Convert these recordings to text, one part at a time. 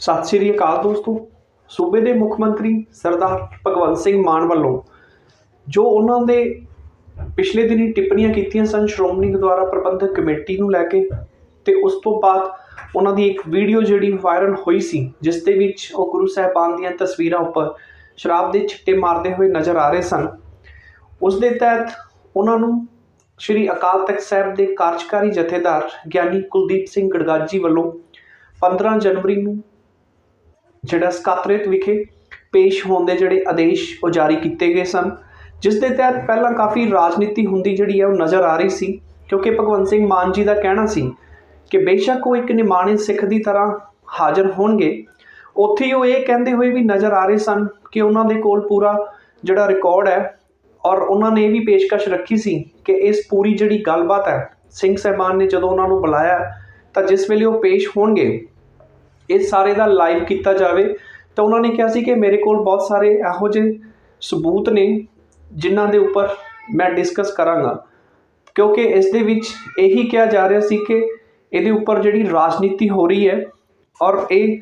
ਸਤਿ ਸ੍ਰੀ ਅਕਾਲ ਦੋਸਤੋ। ਸੂਬੇ ਦੇ ਮੁੱਖ ਮੰਤਰੀ ਸਰਦਾਰ ਭਗਵੰਤ ਸਿੰਘ ਮਾਨ ਵੱਲੋਂ ਜੋ ਉਹਨਾਂ ਦੇ ਪਿਛਲੇ ਦਿਨੀ ਟਿੱਪਣੀਆਂ ਕੀਤੀਆਂ ਸਨ ਸ਼੍ਰੋਮਣੀ ਗੁਰਦੁਆਰਾ ਪ੍ਰਬੰਧਕ ਕਮੇਟੀ ਨੂੰ ਲੈ ਕੇ ਤੇ ਉਸ ਤੋਂ ਬਾਅਦ ਉਹਨਾਂ ਦੀ ਇੱਕ ਵੀਡੀਓ ਜਿਹੜੀ ਵਾਇਰਲ ਹੋਈ ਸੀ, ਜਿਸ ਦੇ ਵਿੱਚ ਉਹ ਗੁਰੂ ਸਾਹਿਬਾਨ ਦੀਆਂ ਤਸਵੀਰਾਂ ਉੱਪਰ ਸ਼ਰਾਬ ਦੇ ਛਿੱਟੇ ਮਾਰਦੇ ਹੋਏ ਨਜ਼ਰ ਆ ਰਹੇ ਸਨ। ਉਸ ਦੇ ਤਹਿਤ ਉਹਨਾਂ ਨੂੰ ਸ਼੍ਰੀ ਅਕਾਲ ਤਖਤ ਸਾਹਿਬ ਦੇ ਕਾਰਜਕਾਰੀ ਜਥੇਦਾਰ ਗਿਆਨੀ ਕੁਲਦੀਪ ਸਿੰਘ ਗੜਗਾਜੀ ਵੱਲੋਂ 15 ਜਨਵਰੀ ਨੂੰ ਜਿਹੜਾ ਸਕੱਤਰੇਤ ਵਿਖੇ ਪੇਸ਼ ਹੋਣ ਦੇ ਜਿਹੜੇ ਆਦੇਸ਼ ਉਹ ਜਾਰੀ ਕੀਤੇ ਗਏ ਸਨ, ਜਿਸ ਦੇ ਤਹਿਤ ਪਹਿਲਾਂ ਕਾਫੀ ਰਾਜਨੀਤੀ ਹੁੰਦੀ ਜਿਹੜੀ ਹੈ ਉਹ ਨਜ਼ਰ ਆ ਰਹੀ ਸੀ, ਕਿਉਂਕਿ ਭਗਵੰਤ ਸਿੰਘ ਮਾਨ ਜੀ ਦਾ ਕਹਿਣਾ ਸੀ ਕਿ ਬੇਸ਼ੱਕ ਉਹ ਇੱਕ ਨਿਮਾਣੇ ਸਿੱਖ ਦੀ ਤਰ੍ਹਾਂ ਹਾਜ਼ਰ ਹੋਣਗੇ। ਉੱਥੇ ਹੀ ਉਹ ਇਹ ਕਹਿੰਦੇ ਹੋਏ ਵੀ ਨਜ਼ਰ ਆ ਰਹੇ ਸਨ ਕਿ ਉਹਨਾਂ ਦੇ ਕੋਲ ਪੂਰਾ ਜਿਹੜਾ ਰਿਕਾਰਡ ਹੈ ਔਰ ਉਹਨਾਂ ਨੇ ਇਹ ਵੀ ਪੇਸ਼ਕਸ਼ ਰੱਖੀ ਸੀ ਕਿ ਇਸ ਪੂਰੀ ਜਿਹੜੀ ਗੱਲਬਾਤ ਹੈ, ਸਿੰਘ ਸਾਹਿਬਾਨ ਨੇ ਜਦੋਂ ਉਹਨਾਂ ਨੂੰ ਬੁਲਾਇਆ ਤਾਂ ਜਿਸ ਵੇਲੇ ਉਹ ਪੇਸ਼ ਹੋਣਗੇ ਇਹ ਸਾਰੇ ਦਾ ਲਾਈਵ ਕੀਤਾ ਜਾਵੇ, ਤਾਂ ਉਹਨਾਂ ਨੇ ਕਿਹਾ ਸੀ ਕਿ ਮੇਰੇ ਕੋਲ ਬਹੁਤ ਸਾਰੇ ਇਹੋ ਜਿਹੇ ਸਬੂਤ ਨੇ ਜਿਨ੍ਹਾਂ ਦੇ ਉੱਪਰ ਮੈਂ ਡਿਸਕਸ ਕਰਾਂਗਾ। ਕਿਉਂਕਿ ਇਸ ਦੇ ਵਿੱਚ ਇਹੀ ਕਿਹਾ ਜਾ ਰਿਹਾ ਸੀ ਕਿ ਇਹਦੇ ਉੱਪਰ ਜਿਹੜੀ ਰਾਜਨੀਤੀ ਹੋ ਰਹੀ ਹੈ ਔਰ ਇਹ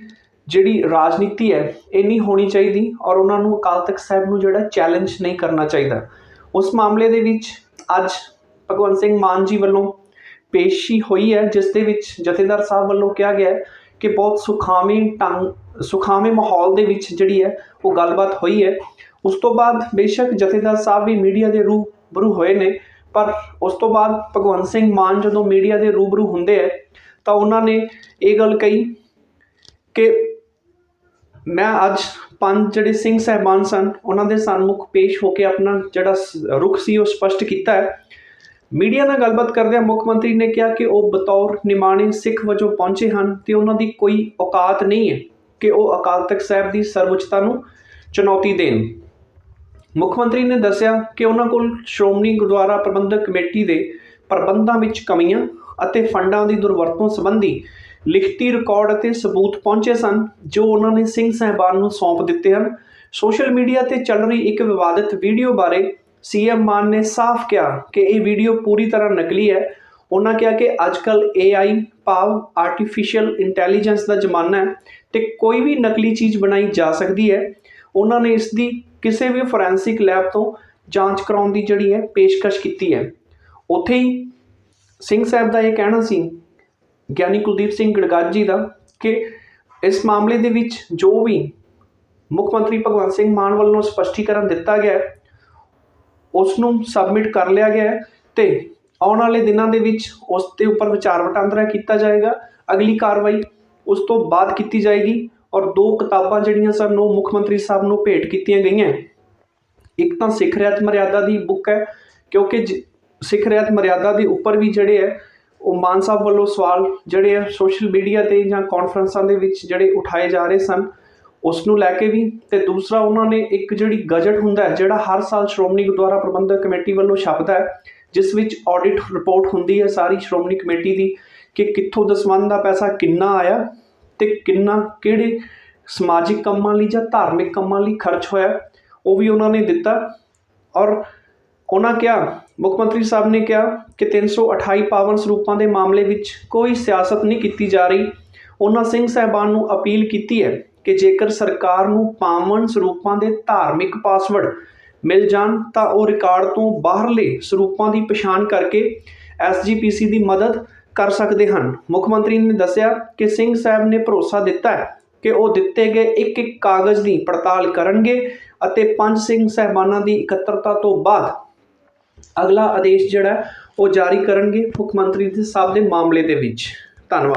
ਜਿਹੜੀ ਰਾਜਨੀਤੀ ਹੈ, ਇਹ ਨਹੀਂ ਹੋਣੀ ਚਾਹੀਦੀ ਔਰ ਉਹਨਾਂ ਨੂੰ ਅਕਾਲ ਤਖਤ ਸਾਹਿਬ ਨੂੰ ਜਿਹੜਾ ਚੈਲੰਜ ਨਹੀਂ ਕਰਨਾ ਚਾਹੀਦਾ। ਉਸ ਮਾਮਲੇ ਦੇ ਵਿੱਚ ਅੱਜ ਭਗਵੰਤ ਸਿੰਘ ਮਾਨ ਜੀ ਵੱਲੋਂ ਪੇਸ਼ੀ ਹੋਈ ਹੈ, ਜਿਸ ਦੇ ਵਿੱਚ ਜਥੇਦਾਰ ਸਾਹਿਬ ਵੱਲੋਂ ਕਿਹਾ ਗਿਆ ਹੈ ਕਿ ਬਹੁਤ ਸੁਖਾਵੇਂ ਢੰਗ, ਸੁਖਾਵੇਂ ਮਾਹੌਲ ਦੇ ਵਿੱਚ ਜਿਹੜੀ ਹੈ ਉਹ ਗੱਲਬਾਤ ਹੋਈ ਹੈ। ਉਸ ਤੋਂ ਬਾਅਦ ਬੇਸ਼ੱਕ ਜਥੇਦਾਰ ਸਾਹਿਬ ਵੀ ਮੀਡੀਆ ਦੇ ਰੂਬਰੂ ਹੋਏ ਨੇ, ਪਰ ਉਸ ਤੋਂ ਬਾਅਦ ਭਗਵੰਤ ਸਿੰਘ ਮਾਨ ਜਦੋਂ ਮੀਡੀਆ ਦੇ ਰੂਬਰੂ ਹੁੰਦੇ ਹੈ, ਤਾਂ ਉਹਨਾਂ ਨੇ ਇਹ ਗੱਲ ਕਹੀ ਕਿ ਮੈਂ ਅੱਜ ਪੰਜ ਜਿਹੜੇ ਸਿੰਘ ਸਹਿਬਾਨ ਸਨ, ਉਹਨਾਂ ਦੇ ਸਨਮੁਖ ਪੇਸ਼ ਹੋ ਕੇ ਆਪਣਾ ਜਿਹੜਾ ਸ- ਰੁਖ ਸੀ ਉਹ ਸਪਸ਼ਟ ਕੀਤਾ ਹੈ। ਮੀਡੀਆ ਨਾਲ ਗੱਲਬਾਤ ਕਰਦਿਆਂ ਮੁੱਖ ਮੰਤਰੀ ਨੇ ਕਿਹਾ ਕਿ ਉਹ ਬਤੌਰ ਨਿਮਾਣੇ ਸਿੱਖ ਵਜੋਂ ਪਹੁੰਚੇ ਹਨ ਤੇ ਉਹਨਾਂ ਦੀ ਕੋਈ ਔਕਾਤ ਨਹੀਂ ਹੈ ਕਿ ਉਹ ਅਕਾਲ ਤਖਤ ਸਾਹਿਬ ਦੀ ਸਰਵਉੱਚਤਾ ਨੂੰ ਚੁਣੌਤੀ ਦੇਣ। ਮੁੱਖ ਮੰਤਰੀ ਨੇ ਦੱਸਿਆ ਕਿ ਉਹਨਾਂ ਕੋਲ ਸ਼੍ਰੋਮਣੀ ਗੁਰਦੁਆਰਾ ਪ੍ਰਬੰਧਕ ਕਮੇਟੀ ਦੇ ਪ੍ਰਬੰਧਾਂ ਵਿੱਚ ਕਮੀਆਂ ਅਤੇ ਫੰਡਾਂ ਦੀ ਦੁਰਵਰਤੋਂ ਸੰਬੰਧੀ ਲਿਖਤੀ ਰਿਕਾਰਡ ਅਤੇ ਸਬੂਤ ਪਹੁੰਚੇ ਸਨ, ਜੋ ਉਹਨਾਂ ਨੇ ਸਿੰਘ ਸਾਹਿਬਾਨ ਨੂੰ ਸੌਂਪ ਦਿੱਤੇ ਹਨ। ਸੋਸ਼ਲ ਮੀਡੀਆ ਤੇ ਚੱਲ ਰਹੀ ਇੱਕ ਵਿਵਾਦਿਤ ਵੀਡੀਓ ਬਾਰੇ ਸੀਐਮ ਮਾਨ ਨੇ ਸਾਫ਼ ਕਿਹਾ ਕਿ ਇਹ ਵੀਡੀਓ ਪੂਰੀ ਤਰ੍ਹਾਂ ਨਕਲੀ ਹੈ। ਉਹਨਾਂ ਕਿਹਾ ਕਿ ਅੱਜਕੱਲ AI ਭਾਵ ਆਰਟੀਫੀਸ਼ੀਅਲ ਇੰਟੈਲੀਜੈਂਸ ਦਾ ਜ਼ਮਾਨਾ ਹੈ ਤੇ ਕੋਈ ਵੀ ਨਕਲੀ ਚੀਜ਼ ਬਣਾਈ ਜਾ ਸਕਦੀ ਹੈ। ਉਹਨਾਂ ਨੇ ਇਸ ਦੀ ਕਿਸੇ ਵੀ ਫੋਰੈਂਸਿਕ ਲੈਬ ਤੋਂ ਜਾਂਚ ਕਰਾਉਣ ਦੀ ਜਿਹੜੀ ਹੈ ਪੇਸ਼ਕਸ਼ ਕੀਤੀ ਹੈ। ਉੱਥੇ ਹੀ ਸਿੰਘ ਸਾਹਿਬ ਦਾ ਇਹ ਕਹਿਣਾ ਸੀ, ਗਿਆਨੀ ਕੁਲਦੀਪ ਸਿੰਘ ਗੜਗਾਜੀ ਦਾ ਕਿ ਇਸ ਮਾਮਲੇ ਦੇ ਵਿੱਚ ਜੋ ਵੀ ਮੁੱਖ ਮੰਤਰੀ ਭਗਵੰਤ ਸਿੰਘ ਮਾਨ ਵੱਲੋਂ ਸਪਸ਼ਟੀਕਰਨ ਦਿੱਤਾ ਗਿਆ ਉਸ ਨੂੰ ਸਬਮਿਟ ਕਰ ਲਿਆ ਗਿਆ ਹੈ ਤੇ ਆਉਣ ਵਾਲੇ ਦਿਨਾਂ ਦੇ ਵਿੱਚ ਉਸ ਦੇ ਉੱਪਰ ਵਿਚਾਰ ਵਟਾਂਦਰਾ ਕੀਤਾ ਜਾਏਗਾ। ਅਗਲੀ ਕਾਰਵਾਈ ਉਸ ਤੋਂ ਬਾਅਦ ਕੀਤੀ ਜਾਏਗੀ ਔਰ ਦੋ ਕਿਤਾਬਾਂ ਜਿਹੜੀਆਂ ਸਨ ਉਹ ਮੁੱਖ ਮੰਤਰੀ ਸਾਹਿਬ ਨੂੰ ਭੇਟ ਕੀਤੀਆਂ ਗਈਆਂ। ਇੱਕ ਤਾਂ ਸਿੱਖ ਰਿਆਤ ਮਰਿਆਦਾ ਦੀ ਬੁੱਕ ਹੈ, ਕਿਉਂਕਿ ਜ- ਸਿੱਖ ਰਿਆਤ ਮਰਿਆਦਾ ਦੇ ਉੱਪਰ ਵੀ ਜਿਹੜੇ ਹੈ, ਉਹ ਮਾਨ ਸਾਹਿਬ ਵੱਲੋਂ ਸਵਾਲ ਜਿਹੜੇ ਆ ਸੋਸ਼ਲ ਮੀਡੀਆ ਤੇ ਜਾਂ ਕਾਨਫਰੰਸਾਂ ਦੇ ਵਿੱਚ ਜਿਹੜੇ ਉਠਾਏ ਜਾ ਰਹੇ ਸਨ। ਉਸ ਨੂੰ ਲੈ ਕੇ ਵੀ ਤੇ ਦੂਸਰਾ ਉਹਨਾਂ ਨੇ ਇੱਕ ਜਿਹੜੀ ਗਜਟ ਹੁੰਦਾ ਹੈ, ਜਿਹੜਾ ਹਰ ਸਾਲ ਸ਼੍ਰੋਮਣੀ ਗੁਰਦੁਆਰਾ ਪ੍ਰਬੰਧਕ ਕਮੇਟੀ ਵੱਲੋਂ ਛਪਦਾ ਹੈ, ਜਿਸ ਵਿੱਚ ਆਡਿਟ ਰਿਪੋਰਟ ਹੁੰਦੀ ਹੈ ਸਾਰੀ ਸ਼੍ਰੋਮਣੀ ਕਮੇਟੀ ਦੀ ਕਿ ਕਿੱਥੋਂ ਦਸਵੰਧ ਦਾ ਪੈਸਾ ਕਿੰਨਾ ਆਇਆ ਤੇ ਕਿੰਨਾ, ਕਿਹੜੇ ਸਮਾਜਿਕ ਕੰਮਾਂ ਲਈ ਜਾਂ ਧਾਰਮਿਕ ਕੰਮਾਂ ਲਈ ਖਰਚ ਹੋਇਆ ਉਹ ਵੀ ਉਹਨਾਂ ਨੇ ਦਿੱਤਾ। ਔਰ ਉਹਨਾਂ ਕਿਹਾ, ਮੁੱਖ ਮੰਤਰੀ ਸਾਹਿਬ ਨੇ ਕਿਹਾ ਕਿ 328 ਪਾਵਨ ਸਰੂਪਾਂ ਦੇ ਮਾਮਲੇ ਵਿੱਚ ਕੋਈ ਸਿਆਸਤ ਨਹੀਂ ਕੀਤੀ ਜਾ ਰਹੀ। ਉਹਨਾਂ ਸਿੰਘ ਸਾਹਿਬਾਨ ਨੂੰ ਅਪੀਲ ਕੀਤੀ ਹੈ ਕਿ ਜੇਕਰ ਸਰਕਾਰ ਨੂੰ ਪਾਵਨ ਸਰੂਪਾਂ ਦੇ ਧਾਰਮਿਕ ਪਾਸਵਰਡ ਮਿਲ ਜਾਣ, ਤਾਂ ਉਹ ਰਿਕਾਰਡ ਤੋਂ ਬਾਹਰਲੇ ਸਰੂਪਾਂ ਦੀ ਪਛਾਣ ਕਰਕੇ ਐਸਜੀਪੀਸੀ ਦੀ ਮਦਦ ਕਰ ਸਕਦੇ ਹਨ। ਮੁੱਖ ਮੰਤਰੀ ਨੇ ਦੱਸਿਆ ਕਿ ਸਿੰਘ ਸਾਹਿਬ ਨੇ ਭਰੋਸਾ ਦਿੱਤਾ ਹੈ ਕਿ ਉਹ ਦਿੱਤੇ ਗਏ ਇੱਕ ਇੱਕ ਕਾਗਜ਼ ਦੀ ਪੜਤਾਲ ਕਰਨਗੇ ਅਤੇ ਪੰਜ ਸਿੰਘ ਸਹਿਬਾਨਾਂ ਦੀ ਇਕੱਤਰਤਾ ਤੋਂ ਬਾਅਦ ਅਗਲਾ ਆਦੇਸ਼ ਜਿਹੜਾ ਉਹ ਜਾਰੀ ਕਰਨਗੇ ਮੁੱਖ ਮੰਤਰੀ ਦੇ ਸਾਹਿਬ ਦੇ ਮਾਮਲੇ ਦੇ ਵਿੱਚ। ਧੰਨਵਾਦ।